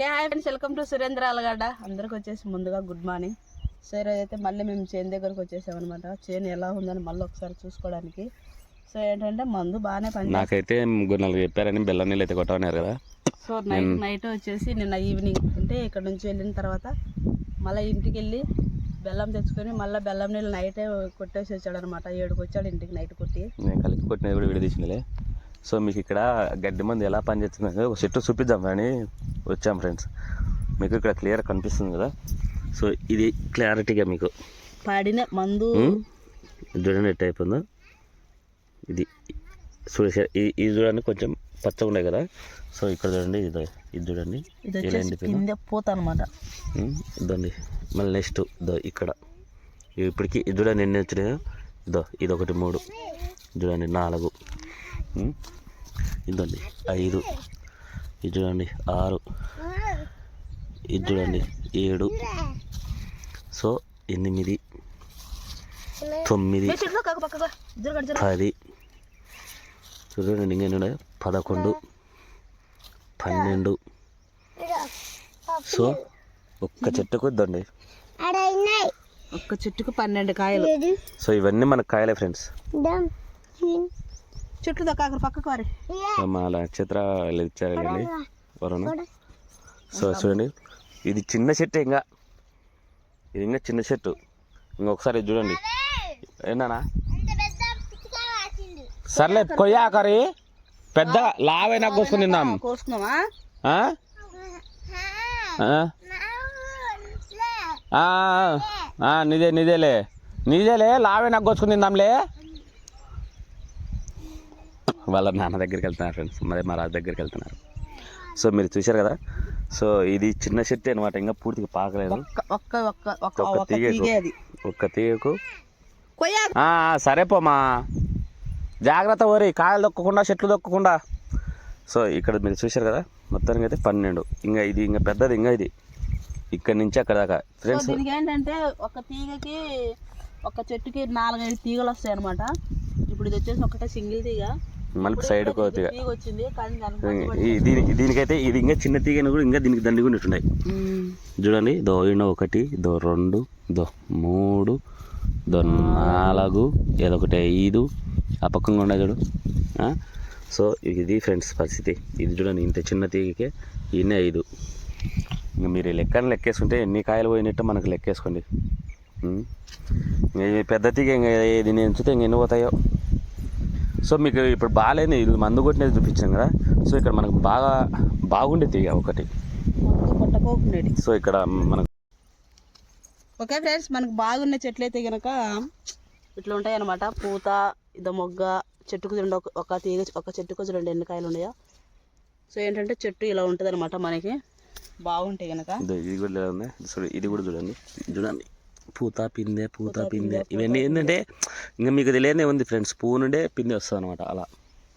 Okay hi friends welcome to Surendra Alagadda. అందరికి వచ్చేసి ముందుగా గుడ్ మార్నింగ్. సో ఈరోజు అయితే మళ్ళీ మేము చేను దగ్గరకు వచ్చేసామన్నమాట. చేను ఎలా ఉందని మళ్ళీ ఒకసారి చూసుకోవడానికి. సో ఏంటంటే మందు బాగానే పని నాకైతే నలుగురు చెప్పారని బెల్లం నీళ్ళు అయితే కొట్టమన్నారు కదా. సో నైట్ నైట్ వచ్చేసి నిన్న ఈవినింగ్ అంటే ఇక్కడ నుంచి వెళ్ళిన తర్వాత మళ్ళీ ఇంటికి వెళ్ళి బెల్లం తెచ్చుకొని మళ్ళీ బెల్లం నీళ్ళు నైటే కొట్టేసి వచ్చాడు అనమాట ఏడుకి వచ్చాడు ఇంటికి నైట్ కొట్టి. కలిపి కొట్టినది కూడా వీడియో తీసిందిలే సో మీకు ఇక్కడ గడ్డి మంది ఎలా పనిచేస్తుంది ఒక చెట్టు చూపిద్దాం అని వచ్చాం ఫ్రెండ్స్. మీకు ఇక్కడ క్లియర్ కనిపిస్తుంది కదా? సో ఇది క్లారిటీగా మీకు. పాడిన మందు చూడండి ఎట్ అయిపోయిందో? ఇది చూడండి ఇది చూడండి కొంచెం పచ్చగా ఉన్నాయి కదా? సో ఇక్కడ చూడండి ఇది ఇది చూడండి ఇది ఇలా వచ్చేసి ఎండిపోయింది. కింద పూత అనమాట ఉమ్, ఇదండి మళ్ళీ నెక్స్ట్ ఇదో ఇక్కడ. ఇప్పటికి ఇది చూడండి ఎన్ని వచ్చినాయో? ఇదో ఇది ఒకటి మూడు. చూడండి నాలుగు. ఇదండి ఐదు. ఇది చూడండి ఆరు. ఇది చూడండి ఏడు. సో ఎనిమిది. తొమ్మిది. పది. చూడండి ఇంకేంటి ఉన్నాయి? పదకొండు. పన్నెండు. సో ఒక్క చెట్టుకు ఇద్దండి. ఒక్క చెట్టుకు పన్నెండు కాయలు. సో ఇవన్నీ మన కాయలే ఫ్రెండ్స్. చెట్లు దక్కాక పక్కకు వారి. మా నక్షత్ర ఇచ్చారు వరుణ. సో చూడండి ఇది చిన్న చెట్టు ఇంకా. ఇది ఇంకా చిన్న చెట్టు. ఇంకొకసారి చూడండి. ఏంటన్నా? సర్లే కొయ్యా కర్రీ. పెద్ద లావైనా కోసుకుని? ఆ, ఆ, నిదే నిదేలే. నిదేలే లావే నాకు కోసుకుని తిందాంలే. వాళ్ళ నాన్న దగ్గరికి వెళ్తున్నారు ఫ్రెండ్స్ మరి మా రాజు దగ్గరికి వెళ్తున్నారు సో మీరు చూశారు కదా? సో ఇది చిన్న చెట్టు అనమాట ఇంకా పూర్తిగా పాకలేదు. ఒక్క ఒక్క ఒక్క తీగకు. ఒక్క సరే పోమా జాగ్రత్త ఓరి కాయలు దొక్కకుండా చెట్లు దొక్కకుండా. సో ఇక్కడ మీరు చూశారు కదా? మొత్తానికి అయితే పన్నెండు. ఇంకా ఇది ఇంకా పెద్దది ఇంకా ఇది. ఇక్కడ నుంచి అక్కడ దాకా. ఫ్రెండ్స్ ఏంటంటే ఒక తీగకి ఒక చెట్టుకి నాలుగైదు తీగలు వస్తాయి అనమాట ఇప్పుడు ఇది వచ్చేసి ఒకటే సింగిల్ తీగ. మళ్ళీ సైడ్ ఇప్పుడు తీగ తీగ వచ్చింది కానీ దానికి దీనికైతే ఇది ఇంకా చిన్న తీగని కూడా ఇంకా దీనికి దండి కూడా ఉన్నాయి. చూడండి దో ఈయన ఒకటి దో రెండు దో మూడు దో నాలుగు ఏదొకటి ఐదు. ఆ పక్కన ఉన్నాయి చూడు? సో ఇది ఫ్రెండ్స్ పరిస్థితి. ఇది చూడండి ఇంత చిన్న తీగకే ఇన్ని ఐదు. ఇంకా మీరు లెక్కను లెక్కేసుకుంటే ఎన్ని కాయలు పోయినట్టు మనకు లెక్కేసుకోండి. పెద్ద తీగ ఇంకా దీన్ని ఎంచితే ఇంక ఎన్ని పోతాయో. సో మీకు ఇప్పుడు బాగాలేదు ఇది మందు కొట్టినది చూపించాం కదా. సో ఇక్కడ మనకు బాగా బాగుండే తీగ ఒకటి. సో ఇక్కడ మనకు ఓకే ఫ్రెండ్స్ మనకు బాగున్న చెట్లు అయితే కనుక ఇట్లా ఉంటాయి అనమాట పూత ఇదో మొగ్గ చెట్టుకు రెండు ఒక- తీగ ఒక చెట్టుకు రెండు ఎన్ని కాయలు ఉన్నాయో? సో ఏంటంటే చెట్టు ఇలా ఉంటుంది అనమాట మనకి. బాగుంటాయి కనుక ఇదో కూడా ఇది కూడా చూడండి. చూడండి. పూత పిందె పూత పిందె. ఇవన్నీ ఏంటంటే ఇంకా మీకు తెలియదే ఉంది ఫ్రెండ్స్ పువ్వు నుండే పిందె వస్తుంది అనమాట అలా.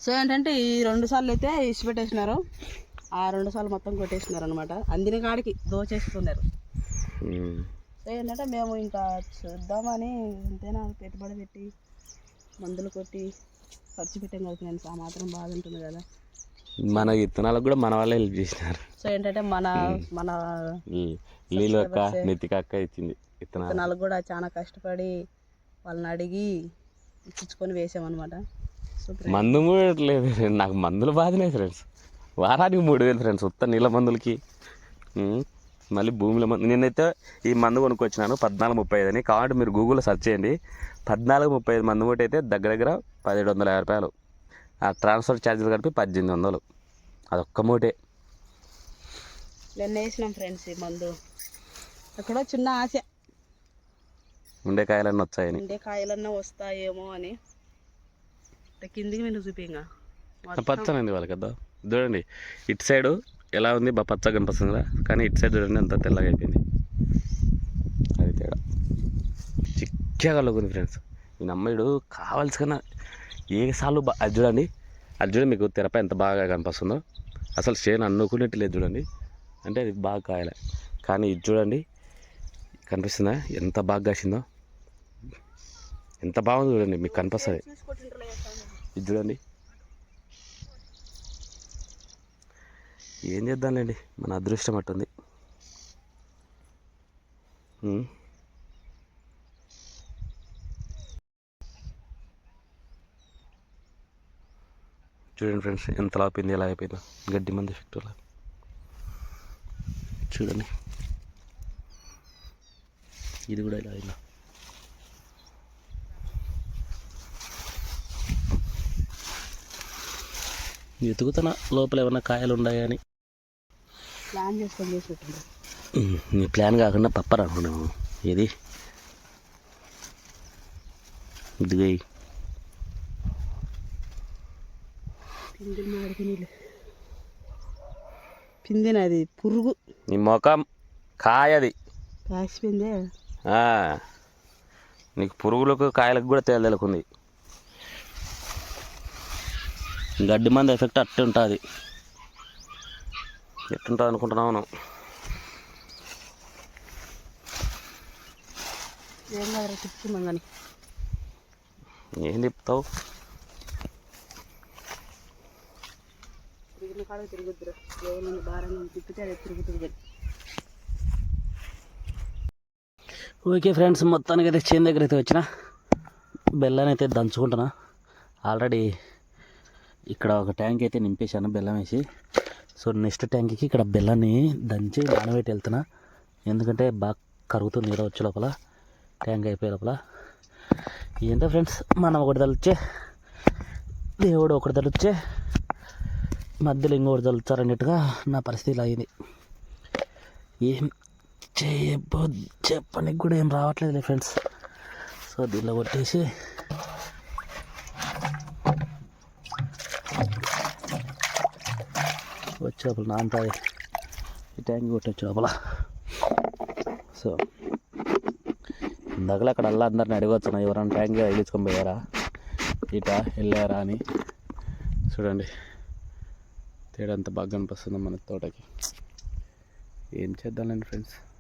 సో ఏంటంటే ఈ రెండు సార్లు అయితే ఇసి పెట్టేసినారు. ఆ రెండు సార్లు మొత్తం కొట్టేసినారు అనమాట అందిన కాడికి దోచేస్తున్నారు. సో ఏంటంటే మేము ఇంకా చూద్దామని ఎంతైనా పెట్టుబడి పెట్టి మందులు కొట్టి ఖర్చు పెట్టాం కదా ఫ్రెండ్స్ ఆ మాత్రం బాధ ఉంటుంది కదా. మన విత్తనాలకు కూడా మన వాళ్ళే హెల్ప్ చేసినారు. సో ఏంటంటే మన మన ఈ లీలు అక్క నెత్తిక అక్క ఇచ్చింది. విత్తనాలు కూడా చాలా కష్టపడి వాళ్ళని అడిగి ఇచ్చుకొని వేసామన్నమాట. మందు కూడా లేదు. నాకు మందులు బాధనే ఫ్రెండ్స్. వారానికి మూడు వేలు ఫ్రెండ్స్ ఉత్త నీళ్ళ మందులకి. మళ్ళీ భూమిలో మందు. నేనైతే ఈ మందు కొనుక్కొచ్చినాను పద్నాలుగు ముప్పై ఐదు అని. కాబట్టి మీరు గూగుల్లో సెర్చ్ చేయండి. పద్నాలుగు ముప్పై ఐదు మందు ఒకటి అయితే దగ్గర దగ్గర పదిహేడు వందల యాభై రూపాయలు. ఆ ట్రాన్స్ఫర్ ఛార్జీలు కలిపి పద్దెనిమిది వందలు. అదొక్క మూటే. నిన్న వేసినాం ఫ్రెండ్స్ ఈ మందు. అక్కడ చిన్న ఆశ. ఉండే కాయలన్నీ వచ్చాయని. ఉండే కాయలన్నా వస్తాయేమో అని. కిందికి మీరు చూపింగా పచ్చనండి వాళ్ళకి కదా చూడండి ఇటు సైడు ఎలా ఉంది బాగా పచ్చగా కనిపిస్తుంది కదా కానీ ఇటు సైడ్ చూడండి అంత తెల్లగా అయిపోయింది. అది తేడా. చిక్కగా ఉంది ఫ్రెండ్స్. ఈ నమ్మడు కావాల్సి కన్నా ఏ సార్లు బా అది చూడండి అది చూడండి మీకు తెరపై ఎంత బాగా కనిపిస్తుందో. అసలు చేను అనుకునేట్టు లేదు చూడండి. అంటే అది బాగా కాయలే. కానీ ఇది చూడండి కనిపిస్తుందా? ఎంత బాగా కాసిందో. ఎంత బాగుంది చూడండి మీకు కనిపిస్తుంది. ఇది చూడండి. ఏం చేద్దాంలేండి మన అదృష్టం అట్టుంది. చూడండి ఫ్రెండ్స్ ఎంత లాపింది ఎలా అయిపోయిందో. గడ్డి మంది ఎఫెక్ట్ వల్ల. చూడండి. ఇది కూడా ఇలా అయిందా వెతుకుతున్నా లోపల ఏమైనా కాయలు ఉన్నాయని? ప్లాన్ చేసుకొని నీ ప్లాన్ కాకుండా పప్పర్ అనుకున్నాము ఏది. పిందిన పిందిన అది? పురుగు. నీ ముఖం కాయది. కాసిపోయిందే. నీకు పురుగులకు కాయలకు కూడా తేలి తెలుకుంది. గడ్డి మంది ఎఫెక్ట్ అట్టే ఉంటుంది. ఎట్టుంటుంది అనుకుంటున్నావు నువ్వు? ఏం కాదు తిప్పుకున్నాం కానీ. ఏం చెప్తావు తిరిగిన కాడ తిరుగుద్దురు. ఏమైనా భారంగా తిప్పితే అది తిరుగుతుంది కానీ. ఓకే ఫ్రెండ్స్ మొత్తానికి అయితే చేను దగ్గర అయితే వచ్చిన. బెల్లాన్ని అయితే దంచుకుంటున్నా. ఆల్రెడీ ఇక్కడ ఒక ట్యాంక్ అయితే నింపేశాను బెల్లం వేసి. సో నెక్స్ట్ ట్యాంక్కి ఇక్కడ బెల్లాన్ని దంచి నానబెట్టి వెళ్తున్నా. ఎందుకంటే బాగా కరుగుతుంది నీరు వచ్చే లోపల ట్యాంక్ అయిపోయే లోపల. ఏంటో ఫ్రెండ్స్ మనం ఒకటి తలుచే దేవుడు ఒకటి తలుచే మధ్యలో ఇంకొకటి తలుచారన్నట్టుగా నా పరిస్థితి ఇలా అయింది. ఏం చేయబో చెప్పనికి కూడా ఏం రావట్లేదు ఫ్రెండ్స్. సో దీనిలో కొట్టేసి వచ్చే లోపల ఈ ట్యాంక్ కొట్టొచ్చు చేపల. సో ఇందాకలే అక్కడ అల్లా అందరిని అడిగొచ్చున్నా ఎవరైనా ట్యాంక్ తగిలించుకొని పోయారా? ఇట వెళ్ళారా? అని. చూడండి తేడా అంత బాగా కనిపిస్తుంది మన తోటకి. ఏం చేద్దాం ఫ్రెండ్స్?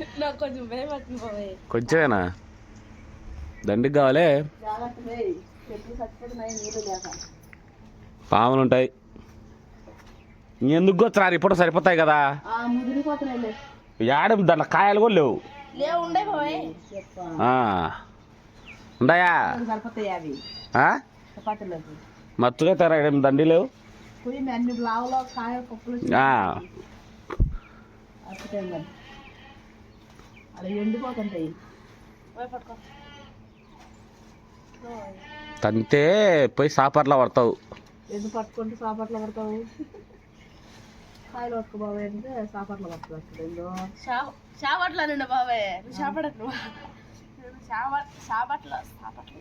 కొంచెమేనా? దండికి కావాలే? పాములు ఉంటాయి. ఎందుకు వచ్చారు ఇప్పుడు సరిపోతాయి కదా? యాడ దాంట్లో కాయలు కూడా లేవు. లేవు ఉండే బాబాయ్. ఆ. ఉన్నాయా సరిపోతాయి అవి. ఆ? చపాతీలోకి మచ్చుగా తెర దండి లేవు? ఆ. అలా ఎండిపోతుంటాయి. పట్టుకో తంతే పోయి సాపర్లో పడతావు. ఎందుకు పట్టుకుంటే సాపట్లో పడతావు? కాయలు పట్టుకో బాబాయ్ అంటే సాపట్లో పట్టుకోవచ్చు చాపట్ల నుండి బాబాయ్. నువ్వు చాపడకు చాపట్ల చాపట్ల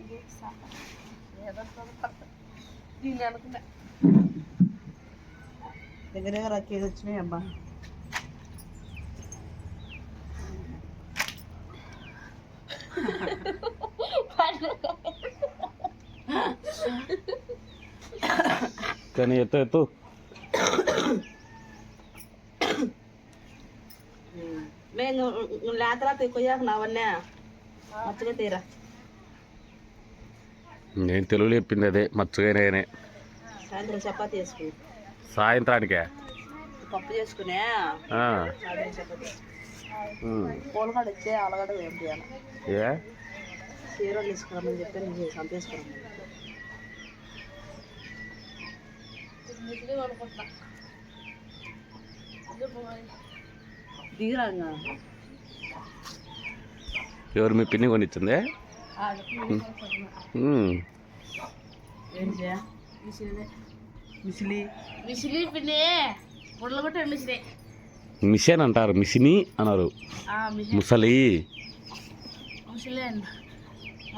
ఏదో దీన్ని అనుకున్నా. దగ్గర దగ్గర కేజీ వచ్చినాయి అబ్బా. కానీ ఎత్తు ఎత్తు. మేము లేతరా కొయ్యాక నావన్నీ మచ్చగా తీరా. నేను తెలుగులో చెప్పింది అదే మచ్చుగానే సాయంత్రం చపాతీ వేసుకుని సాయంత్రానికే? పప్పు చేసుకునే. చపాతీ. పూలగడ ఇచ్చే ఆలగడ ఏం చేయాలి ఏ? చీరలు తీసుకురమ్మని చెప్పి నేను చంపేసుకున్నాను దిగిరాంగా ఎవరు మీ పిన్ని కొనిచ్చింది? మిసిలి. మిసిలి పిన్ని. ముళ్ళ కొట్టే మిసిలి. మిషన్ అంటారు మిషిని అన్నారు. మిసిలి.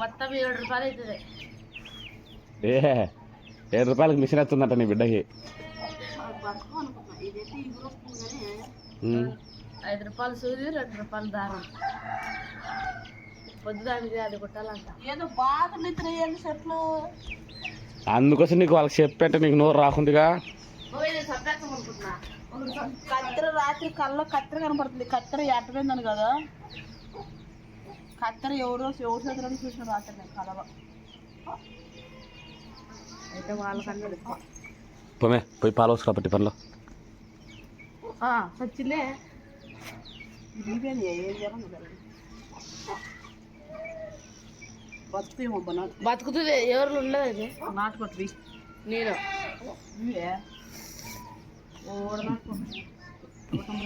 మొత్తం ఏడు రూపాయలు అవుతుంది ఏ ఏడు రూపాయలకి మిషన్ వస్తుందంట నీ బిడ్డకి. ఐదు రూపాయలు సూది రెండు రూపాయలు దారం. పొద్దుదానికి అది కొట్టాలంట. ఏదో బాగా నిద్రయ్యాను చెట్లు అందుకోసం నీకు వాళ్ళకి చెప్పంటే నీకు నోరు రాకుందిగా నువ్వు ఇది సబ్జెక్ట్ అనుకుంటున్నా కత్తెర రాత్రి కళ్ళ కత్తెర కనపడుతుంది. కత్తెర ఎట్టపోయిందని కదా. కత్తెర ఎవరో ఎవరు చేతులని చూసిన రాత్రి నేను కలవ. అయితే వాళ్ళకన్నా పోమే పోయి పాలు వస్తున్నా పట్టి పనిలో. సచ్చిలే. బతుకుతుంది ఎవరు ఉండదు అది నాటుకొట్టి నేను. gordas, con, con